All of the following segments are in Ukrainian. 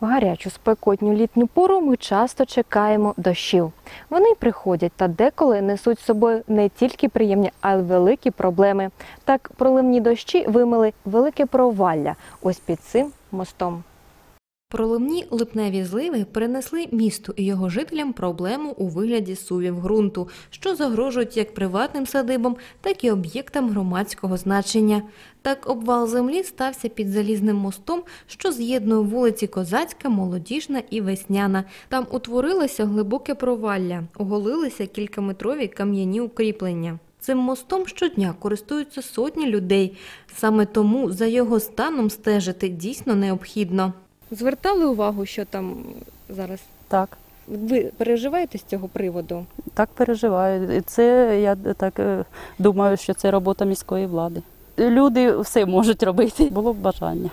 В гарячу спекотню літню пору ми часто чекаємо дощів. Вони приходять та деколи несуть з собою не тільки приємні, а й великі проблеми. Так проливні дощі вимили велике провалля ось під цим мостом. Проливні липневі зливи принесли місту і його жителям проблему у вигляді сувів ґрунту, що загрожують як приватним садибам, так і об'єктам громадського значення. Так обвал землі стався під залізним мостом, що з'єднує вулиці Козацька, Молодіжна і Весняна. Там утворилося глибоке провалля, оголилися кількаметрові кам'яні укріплення. Цим мостом щодня користуються сотні людей. Саме тому за його станом стежити дійсно необхідно. Звертали увагу, що там зараз? Так, Ви переживаєте з цього приводу? так переживаю. І Це я так е, думаю, що це робота міської влади. Люди все можуть робити, було б бажання.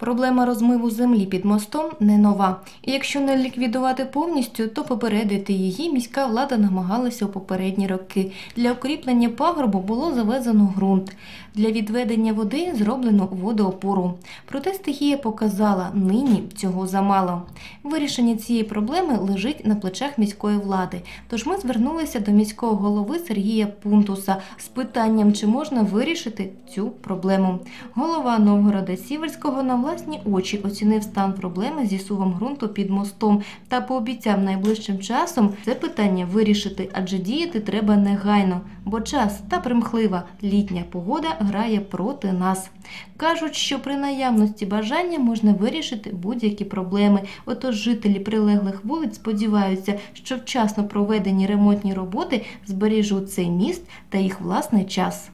Проблема розмиву землі під мостом не нова. І якщо не ліквідувати повністю, то попередити її міська влада намагалася у попередні роки. Для укріплення пагорбу було завезено ґрунт. Для відведення води зроблено водоопору. Проте стихія показала, нині цього замало. Вирішення цієї проблеми лежить на плечах міської влади. Тож ми звернулися до міського голови Сергія Пунтуса з питанням, чи можна вирішити цю проблему. Голова Новгорода Сіверського на власні очі оцінив стан проблеми зі сувом ґрунту під мостом та пообіцяв найближчим часом це питання вирішити, адже діяти треба негайно, бо час та примхлива літня погода грає проти нас. Кажуть, що при наявності бажання можна вирішити будь-які проблеми. Отож жителі прилеглих вулиць сподіваються, що вчасно проведені ремонтні роботи збережуть цей міст та їх власний час.